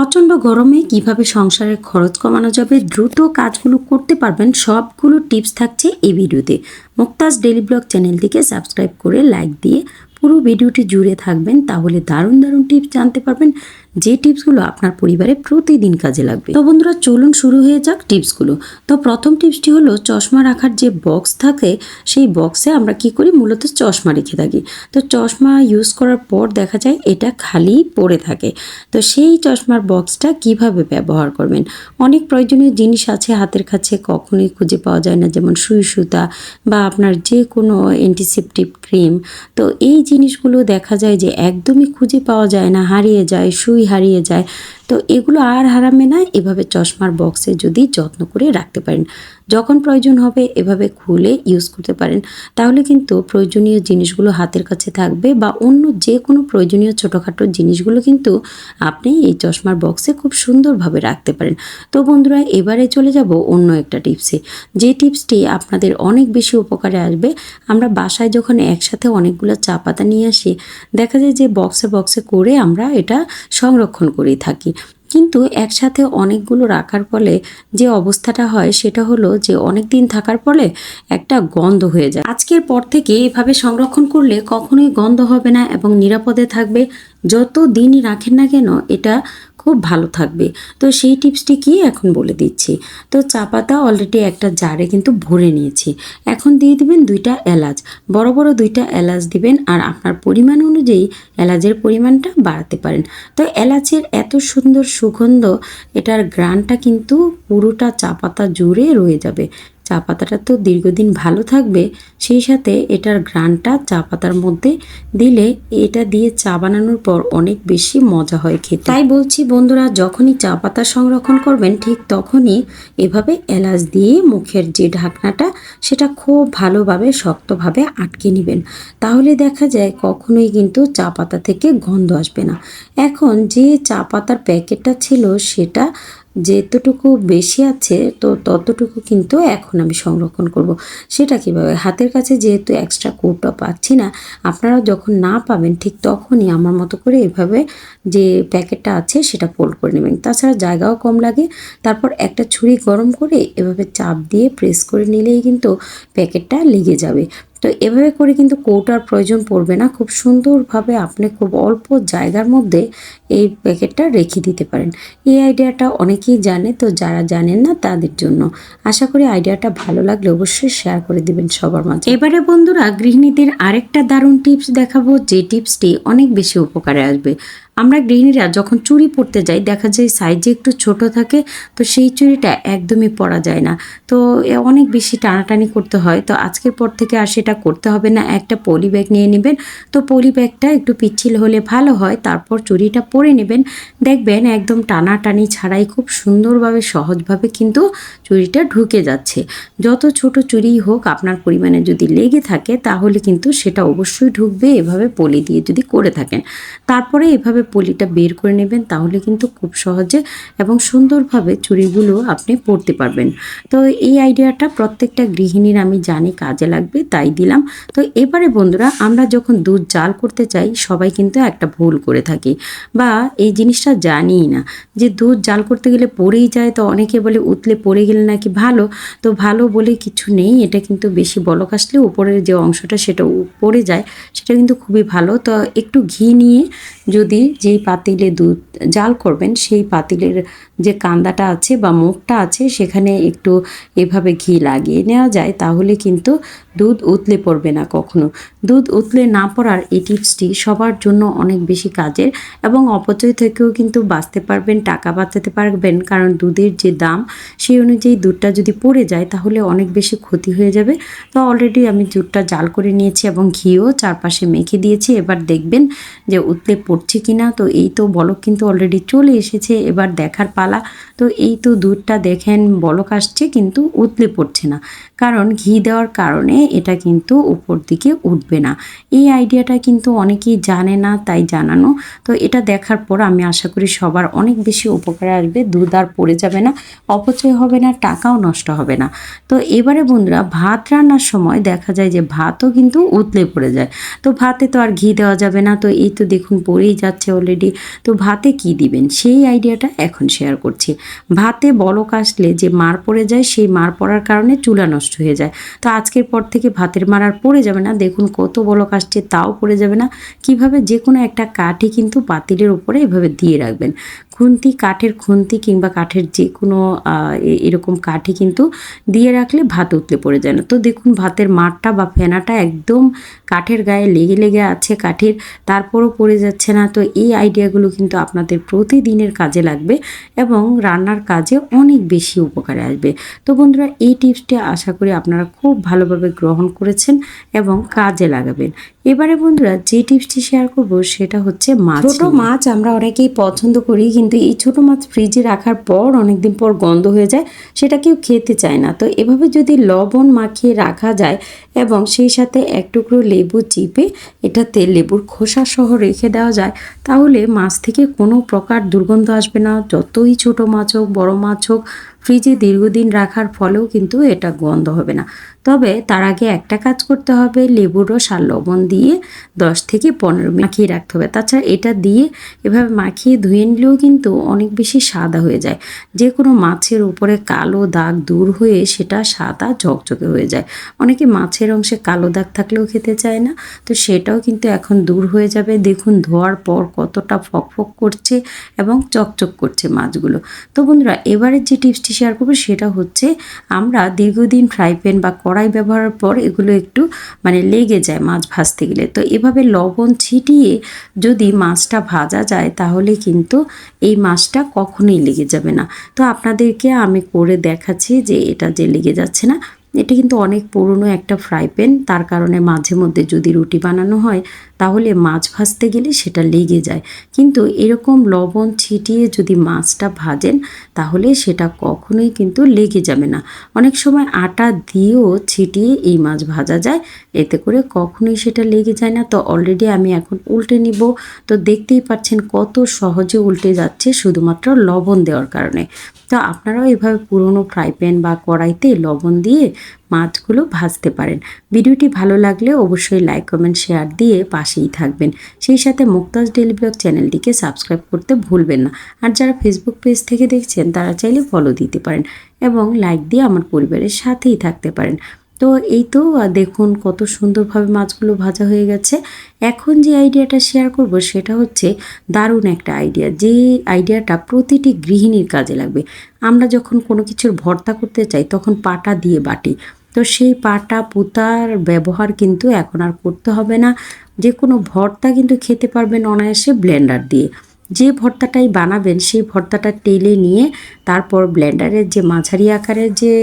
প্রচণ্ড গরমে কীভাবে সংসারের খরচ কমানো যাবে, দ্রুত কাজগুলো করতে পারবেন, সবগুলো টিপস থাকছে এই ভিডিওতে। মুক্তাজ ডেলি ব্লগ চ্যানেলটিকে সাবস্ক্রাইব করে লাইক দিয়ে পুরো ভিডিওটি জুড়ে থাকবেন, তাহলে দারুণ দারুণ টিপস জানতে পারবেন। যে টিপসগুলো আপনার পরিবারে প্রতিদিন কাজে লাগবে। তো বন্ধুরা, চলুন শুরু হয়ে যাক টিপসগুলো। তো প্রথম টিপসটি হলো, চশমা রাখার যে বক্স থাকে, সেই বক্সে আমরা কি করি? মূলত চশমা রেখে থাকি। তো চশমা ইউজ করার পর দেখা যায় এটা খালি পড়ে থাকে। তো সেই চশমার বক্সটা কীভাবে ব্যবহার করবেন? অনেক প্রয়োজনীয় জিনিস আছে হাতের কাছে, কখনোই খুঁজে পাওয়া যায় না, যেমন সুই সুতা বা আপনার যে কোনো অ্যান্টিসেপটিভ ক্রিম তো এই জিনিসগুলো দেখা যায় যে একদমই খুঁজে পাওয়া যায় না, হারিয়ে যায়, সুই হারিয়ে যায়। তো এগুলো আর হারাবে না, এভাবে চশমার বক্সে যদি যত্ন করে রাখতে পারেন। যখন প্রয়োজন হবে, এভাবে খুলে ইউজ করতে পারেন। তাহলে কিন্তু প্রয়োজনীয় জিনিসগুলো হাতের কাছে থাকবে বা অন্য যে কোনো প্রয়োজনীয় ছোটোখাটো জিনিসগুলো কিন্তু আপনি এই চশমার বক্সে খুব সুন্দরভাবে রাখতে পারেন। তো বন্ধুরা, এবারে চলে যাব অন্য একটা টিপসে যে টিপসটি আপনাদের অনেক বেশি উপকারে আসবে। আমরা বাসায় যখন একসাথে অনেকগুলো চা পাতা নিয়ে আসি, দেখা যায় যে বক্সে বক্সে করে আমরা এটা সংরক্ষণ করেই থাকি। কিন্তু একসাথে অনেকগুলো রাখার ফলে যে অবস্থাটা হয় সেটা হলো যে অনেক দিন থাকার ফলে একটা গন্ধ হয়ে যায়। আজকের পর থেকে এভাবে সংরক্ষণ করলে কখনোই গন্ধ হবে না এবং নিরাপদে থাকবে। যত দিনই রাখেন না কেন, এটা খুব ভালো থাকবে। তো সেই টিপসটি কি এখন বলে দিচ্ছি। তো চা পাতা অলরেডি একটা জারে কিন্তু ভরে নিয়েছি। এখন দিয়ে দিবেন দুইটা এলাচ। বড় বড় দুইটা এলাচ দিবেন আর আপনার পরিমাণ অনুযায়ী এলাচের পরিমাণটা বাড়াতে পারেন। তো এলাচের এত সুন্দর সুগন্ধ, এটার গ্রানটা কিন্তু পুরোটা চা পাতা জুড়ে রয়ে যাবে। চা পাতাটা তো দীর্ঘদিন ভালো থাকবে, সেই সাথে এটার গ্রানটা চা পাতার মধ্যে দিলে এটা দিয়ে চা বানানোর পর অনেক বেশি মজা হয় খেতে। তাই বলছি বন্ধুরা, যখনই চা পাতা সংরক্ষণ করবেন, ঠিক তখনই এভাবে এলাচ দিয়ে মুখের যে ঢাকনাটা, সেটা খুব ভালোভাবে, শক্তভাবে আটকে নেবেন। তাহলে দেখা যায় কখনোই কিন্তু চা পাতা থেকে গন্ধ আসবে না। এখন যে চা পাতার প্যাকেটটা ছিল, সেটা যেতটুকু বেশি আছে, তো ততটুকু কিন্তু এখন আমি সংরক্ষণ করব। সেটা কীভাবে? হাতের কাছে যেহেতু এক্সট্রা কৌটা পাচ্ছি না আপনারা যখন না পাবেন, ঠিক তখনই আমার মতো করে এভাবে যে প্যাকেটটা আছে সেটা ফোল্ড করে নেবেন। তাছাড়া জায়গাও কম লাগে। তারপর একটা ছুরি গরম করে এভাবে চাপ দিয়ে প্রেস করে নিলেই কিন্তু প্যাকেটটা লেগে যাবে। তো এভাবে করে কিন্তু কৌটার প্রয়োজন পড়বে না। খুব সুন্দরভাবে আপনি খুব অল্প জায়গার মধ্যে এই প্যাকেটটা রেখে দিতে পারেন। এই আইডিয়াটা অনেকেই জানে, তো যারা জানেন না তাদের জন্য। আশা করি আইডিয়াটা ভালো লাগলে অবশ্যই শেয়ার করে দিবেন সবার মাঝে। এবারে বন্ধুরা, গৃহিণীদের আরেকটা দারুণ টিপস দেখাবো। যে টিপসটি অনেক বেশি উপকারে আসবে। আমরা গৃহিণীরা যখন চুড়ি পরতে যাই, দেখা যায় সাইজে একটু ছোট থাকে, তো সেই চুড়িটা একদমই পরা যায় না। তো অনেক বেশি টানাটানি করতে হয়। তো আজকের পর থেকে আর সেটা করতে হবে না। একটা পলি ব্যাগ নিয়ে নেবেন। তো পলি ব্যাগটা একটু পিচ্ছিল হলে ভালো হয়। তারপর চুড়িটা পরে নেবেন। দেখবেন একদম টানাটানি ছাড়াই খুব সুন্দরভাবে, সহজভাবে কিন্তু চুড়িটা ঢুকে যাচ্ছে। যত ছোট চুড়ি হোক, আপনার পরিমাণে যদি লেগে থাকে, তাহলে কিন্তু সেটা অবশ্যই ঢুকবে। এভাবে পলি দিয়ে যদি করে থাকেন। তারপরে এভাবে পলিটা বের করে নেবেন তাহলে কিন্তু খুব সহজে এবং সুন্দরভাবে চুড়িগুলো আপনি পরতে পারবেন। তো এই আইডিয়াটা প্রত্যেকটা গৃহিণীর আমি জানি কাজে লাগবে, তাই দিলাম। তো এবারে বন্ধুরা, আমরা যখন দুধ জাল করতে চাই, সবাই কিন্তু একটা ভুল করে থাকি বা এই জিনিসটা জানিই না। যে দুধ জাল করতে গেলে পড়েই যায়, তো অনেকে বলে উতলে পড়ে গেলে নাকি ভালো, তো ভালো বলে কিছু নেই। এটা কিন্তু বেশি বলক আসলে উপরের যে অংশটা সেটা পড়ে যায়, সেটা কিন্তু খুবই ভালো। তো একটু ঘি নিয়ে যদি যেই পাতিলে দুধ জাল করবেন, সেই পাতিলের যে কান্দাটা আছে বা মুখটা আছে, সেখানে একটু এভাবে ঘি লাগিয়ে নেওয়া যায়, তাহলে কিন্তু দুধ উতলে পড়বে না কখনো। দুধ উতলে না পড়ার এই টিপসটি সবার জন্য অনেক বেশি কাজের এবং অপচয় থেকেও কিন্তু বাঁচতে পারবেন, টাকা বাঁচাতে পারবেন, কারণ দুধের যে দাম, সেই অনুযায়ী দুধটা যদি পড়ে যায়, তাহলে অনেক বেশি ক্ষতি হয়ে যাবে। তো অলরেডি আমি দুধটা জাল করে নিয়েছি এবং ঘিও চারপাশে মেখে দিয়েছি। এবার দেখবেন যে উতলে পড়ছে কিনা, তো এই তো বলক কিন্তু অলরেডি চলে এসেছে, এবার দেখার পালা। তো এই তো দুধটা দেখেন, বলক আসছে কিন্তু উতলে পড়ছে না। কারণ ঘি দেওয়ার কারণে এটা কিন্তু উপর দিকে উঠবে না। এই আইডিয়াটা কিন্তু অনেকেই জানে না, তাই জানানো। তো এটা দেখার পর আমি আশা করি সবার অনেক বেশি উপকারে আসবে, দুধ আর পড়ে যাবে না, অপচয় হবে না, টাকাও নষ্ট হবে না। তো এবারে বন্ধুরা, ভাত রান্নার সময় দেখা যায় যে ভাতও কিন্তু উতলে পড়ে যায়। তো ভাতে তো আর ঘি দেওয়া যাবে না, তো এই তো দেখুন পড়েই হয়েই যাচ্ছে অলরেডি তো ভাতে কি দিবেন? সেই আইডিয়াটা এখন শেয়ার করছি। ভাতে বলক আসলে যে মার পড়ে যায়, সেই মার পড়ার কারণে চুলা নষ্ট হয়ে যায়। তো আজকের পর থেকে ভাতের মার আর পড়ে যাবে না। দেখুন কত বলক আসছে, তাও পড়ে যাবে না। কীভাবে যে কোনো একটা কাঠি কিন্তু পাতিলের উপরে এভাবে দিয়ে রাখবেন। খুন্তি, কাঠের খুন্তি কিংবা কাঠের যে কোনো এরকম কাঠি কিন্তু দিয়ে রাখলে ভাত উতলে পড়ে যায় না। তো দেখুন ভাতের মাঠটা বা ফেনাটা একদম কাঠের গায়ে লেগে লেগে আছে কাঠের, তারপরও পড়ে যাচ্ছে না। তো এই আইডিয়াগুলো কিন্তু আপনাদের প্রতিদিনের কাজে লাগবে এবং রান্নার কাজে অনেক বেশি উপকারে আসবে। তো বন্ধুরা, এই টিপসটি আশা করি আপনারা খুব ভালোভাবে গ্রহণ করেছেন এবং কাজে লাগাবেন। এবারে বন্ধুরা যে টিপসটি শেয়ার করব সেটা হচ্ছে মাছ ছোট মাছ আমরা অনেকেই পছন্দ করি কিন্তু এই ছোট মাছ ফ্রিজে রাখার পর অনেকদিন পর গন্ধ হয়ে যায় সেটা কেউ খেতে চায় না। তো এভাবে যদি লবণ মাখিয়ে রাখা যায় এবং সেই সাথে এক টুকরো লেবু চিপে এটাতে লেবুর খোসা সহ রেখে দেওয়া যায় তাহলে মাছ থেকে কোনো প্রকার দুর্গন্ধ আসবে না। যতই ছোট মাছ হোক বড় মাছ হোক ফ্রিজে দীর্ঘদিন রাখার ফলেও কিন্তু এটা গন্ধ হবে না। তবে তার আগে একটা কাজ করতে হবে, লেবুর রস আর লবণ দিয়ে দশ থেকে পনেরো মাখিয়ে রাখতে হবে। তাছাড়া এটা দিয়ে এভাবে মাখিয়ে ধুয়ে নিলেও কিন্তু অনেক বেশি সাদা হয়ে যায়। যে কোনো মাছের উপরে কালো দাগ দূর হয়ে সেটা সাদা ঝকঝকে হয়ে যায়। অনেকে মাছের অংশে কালো দাগ থাকলেও খেতে চায় না, তো সেটাও কিন্তু এখন দূর হয়ে যাবে। দেখুন ধোয়ার পর কতটা ফকফক করছে এবং চকচক করছে মাছগুলো। তো বন্ধুরা এবারে যে টিপসটি শেয়ার করব সেটা হচ্ছে আমরা দীর্ঘদিন ফ্রাই প্যান বা কড়াই ব্যবহারের পর এগুলো একটু মানে লেগে যায় মাছ ভাজতে গেলে। তো এভাবে লবণ ছিটিয়ে যদি মাছটা ভাজা যায় তাহলে কিন্তু এই মাছটা কখনোই লেগে যাবে না। তো আপনাদেরকে আমি করে দেখাচ্ছি যে এটা যে লেগে যাচ্ছে না, এটা কিন্তু অনেক পুরনো একটা ফ্রাই প্যান তার কারণে মাঝে মধ্যে যদি রুটি বানানো হয় তাহলে মাছ ভাজতে গেলে সেটা লেগে যায়। কিন্তু এরকম লবণ ছিটিয়ে যদি মাছটা ভাজেন, তাহলে সেটা কখনোই কিন্তু লেগে যাবে না। অনেক সময় আটা দিয়েও ছিটিয়ে এই মাছ ভাজা যায়, এতে করে কখনোই সেটা লেগে যায় না। তো অলরেডি আমি এখন উল্টে নিব। তো দেখতেই পাচ্ছেন কত সহজে উল্টে যাচ্ছে শুধুমাত্র লবণ দেওয়ার কারণে। তো আপনারাও এভাবে পুরনো ফ্রাই প্যান বা কড়াইতে লবণ দিয়ে মাছগুলো ভাজতে পারেন। ভিডিওটি ভালো লাগলে অবশ্যই লাইক, কমেন্ট, শেয়ার দিয়ে পাশেই থাকবেন। সেই সাথে মুক্তাজ ডেলি ব্লগ চ্যানেলটিকে সাবস্ক্রাইব করতে ভুলবেন না। আর যারা ফেসবুক পেজ থেকে দেখছেন, তারা চাইলে ফলো দিতে পারেন এবং লাইক দিয়ে আমার পরিবারের সাথেই থাকতে পারেন। তো এই তো দেখুন কত সুন্দরভাবে মাছগুলো ভাজা হয়ে গেছে। এখন যে আইডিয়াটা শেয়ার করব, সেটা হচ্ছে দারুণ একটা আইডিয়া যে আইডিয়াটা প্রতিটি গৃহিণীর কাজে লাগবে। আমরা যখন কোনো কিছুর ভর্তা করতে চাই, তখন পাটা দিয়ে বাটি। তো সেই পাটা পুতার ব্যবহার কিন্তু এখন আর করতে হবে না। যে কোনো ভর্তা কিন্তু খেতে পারবেন অনায়াসে ব্লেন্ডার দিয়ে। যে ভর্তাটাই বানাবেন সেই ভর্তাটা টেলে নিয়ে তারপর ব্লেন্ডারের যে মাঝারি আকারের যে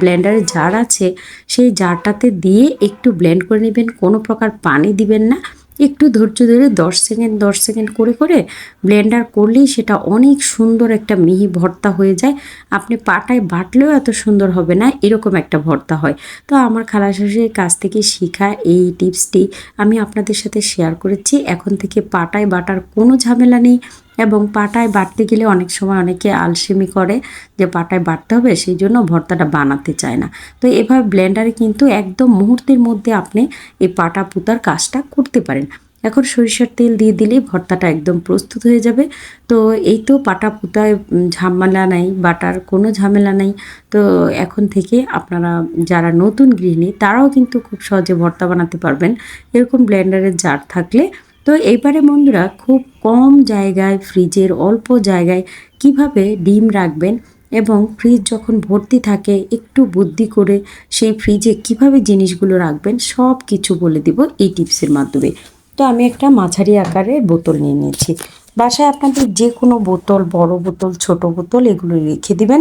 ব্লেন্ডারের জার আছে, সেই জারটাতে দিয়ে একটু ব্লেন্ড করে নেবেন। কোনো প্রকার পানি দিবেন না। একটু ধৈর্য ধরে দশ সেকেন্ড দশ সেকেন্ড করে করে ব্লেন্ডার করলেই সেটা অনেক সুন্দর একটা মিহি ভর্তা হয়ে যায়। আপনি পাটায় বাটলেও এত সুন্দর হবে না, এরকম একটা ভর্তা হয়। তো আমার খালা শাশুড়ির কাছ থেকে শেখা এই টিপসটি আমি আপনাদের সাথে শেয়ার করেছি। এখন থেকে পাটায় বাটার কোনো ঝামেলা নেই। এবং পাটায় বাটতে গেলে অনেক সময় অনেকে আলসেমি করে যে পাটায় বাটতে হবে, সেই জন্য ভর্তাটা বানাতে চায় না। তো এভাবে ব্লেন্ডারে কিন্তু একদম মুহূর্তের মধ্যে আপনি এই পাটা পুতার কাজটা করতে পারেন। এখন সরিষার তেল দিয়ে দিলেই ভর্তাটা একদম প্রস্তুত হয়ে যাবে। তো এই তো পাটা পুতায় ঝামেলা নাই, বাটার কোনো ঝামেলা নাই। তো এখন থেকে আপনারা যারা নতুন গৃহিণী, তারাও কিন্তু খুব সহজে ভর্তা বানাতে পারবেন। এরকম ব্লেন্ডারের জার থাকলে তো এইবারে বন্ধুরা খুব কম জায়গায়, ফ্রিজের অল্প জায়গায় কীভাবে ডিম রাখবেন এবং ফ্রিজ যখন ভর্তি থাকে, একটু বুদ্ধি করে সেই ফ্রিজে কীভাবে জিনিসগুলো রাখবেন, সব কিছু বলে দিব এই টিপসের মাধ্যমে। তো আমি একটা মাঝারি আকারের বোতল নিয়ে নিয়েছি। বাসায় আপনাদের যে কোনো বোতল, বড় বোতল, ছোট বোতল, এগুলো রেখে দিবেন,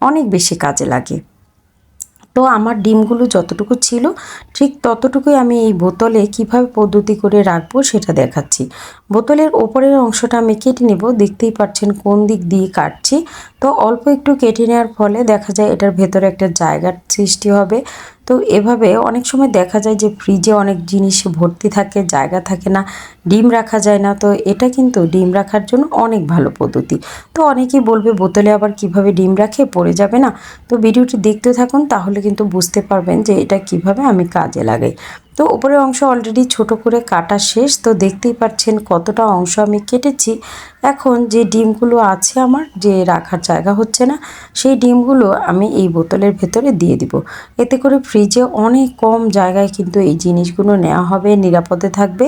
অনেক বেশি কাজে লাগে। আমার ডিমগুলো যতটুকু ছিল, ঠিক ততটুকুই আমি এই বোতলে কীভাবে পদ্ধতি করে রাখব সেটা দেখাচ্ছি। বোতলের ওপরের অংশটা আমি কেটে নেব, দেখতেই পাচ্ছেন কোন দিক দিয়ে কাটছি। তো অল্প একটু কেটে নেওয়ার ফলে দেখা যায় এটার ভেতরে একটা জায়গার সৃষ্টি হবে। তো এভাবে অনেক সময় দেখা যায় যে ফ্রিজে অনেক জিনিস ভর্তি থাকে, জায়গা থাকে না, ডিম রাখা যায় না। তো এটা কিন্তু ডিম রাখার জন্য অনেক ভালো পদ্ধতি। তো অনেকেই বলবে, বোতলে আবার কীভাবে ডিম রাখে? পড়ে যাবে না। তো ভিডিওটি দেখতে থাকুন, তাহলে কিন্তু বুঝতে পারবেন যে এটা কীভাবে আমি কাজে লাগাই। তো উপরের অংশ অলরেডি ছোট করে কাটা শেষ, তো দেখতেই পাচ্ছেন কতটা অংশ আমি কেটেছি। এখন যে ডিমগুলো আছে আমার, যে রাখার জায়গা হচ্ছে না, সেই ডিমগুলো আমি এই বোতলের ভেতরে দিয়ে দিব। এতে করে ফ্রিজে অনেক কম জায়গায় কিন্তু এই জিনিসগুলো নেওয়া হবে, নিরাপদে থাকবে,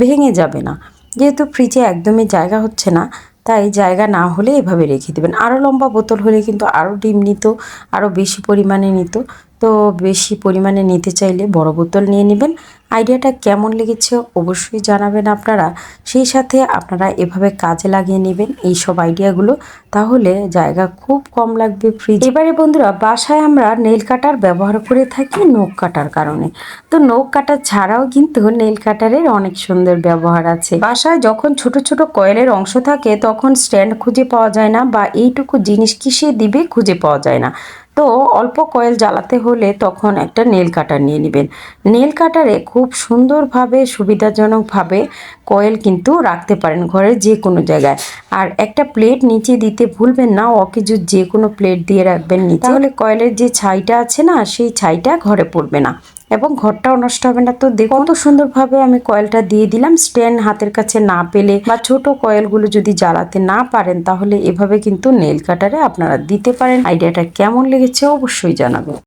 ভেঙে যাবে না। যেহেতু ফ্রিজে একদমই জায়গা হচ্ছে না, তাই জায়গা না হলে এভাবে রেখে দেবেন। আরও লম্বা বোতল হলে কিন্তু আরও ডিম নিত আরও বেশি পরিমাণে নিত। তো বেশি পরিমাণে নিতে চাইলে বড় বোতল নিয়ে নেবেন। আইডিয়াটা কেমন লেগেছে অবশ্যই জানাবেন আপনারা। সেই সাথে আপনারা এভাবে কাজে লাগিয়ে নেবেন এই সব আইডিয়াগুলো। তাহলে জায়গা খুব কম লাগবে ফ্রিজ এবারে বন্ধুরা, বাসায় আমরা নেল কাটার ব্যবহার করে থাকি নখ কাটার কারণে। তো নখ কাটার ছাড়াও কিন্তু নেল কাটারের অনেক সুন্দর ব্যবহার আছে। বাসায় যখন ছোট ছোট কয়েলের অংশ থাকে, তখন স্ট্যান্ড খুঁজে পাওয়া যায় না বা এইটুকু জিনিস কিসে দিবে খুঁজে পাওয়া যায় না। তো অল্প কয়েল জ্বালাতে হলে তখন একটা নেল কাটার নিয়ে নেবেন। নেল কাটারে খুব সুন্দরভাবে সুবিধাজনকভাবে কয়েল কিন্তু রাখতে পারেন ঘরের যে কোনো জায়গায়। আর একটা প্লেট নিচে দিতে ভুলবেন না অকেজু যে কোনো প্লেট দিয়ে রাখবেন নিচে। তাহলে কয়েলের যে ছাইটা আছে না সেই ছাইটা ঘরে পড়বে না। এবং ঘরটাও নষ্ট হবে না। তো দেখো কত সুন্দরভাবে আমি কয়েলটা দিয়ে দিলাম। স্ট্যান্ড হাতের কাছে না পেলে বা ছোট কয়েলগুলো যদি জ্বালাতে না পারেন, তাহলে এভাবে কিন্তু নেল কাটারে আপনারা দিতে পারেন। আইডিয়াটা কেমন লেগেছে অবশ্যই জানাবেন।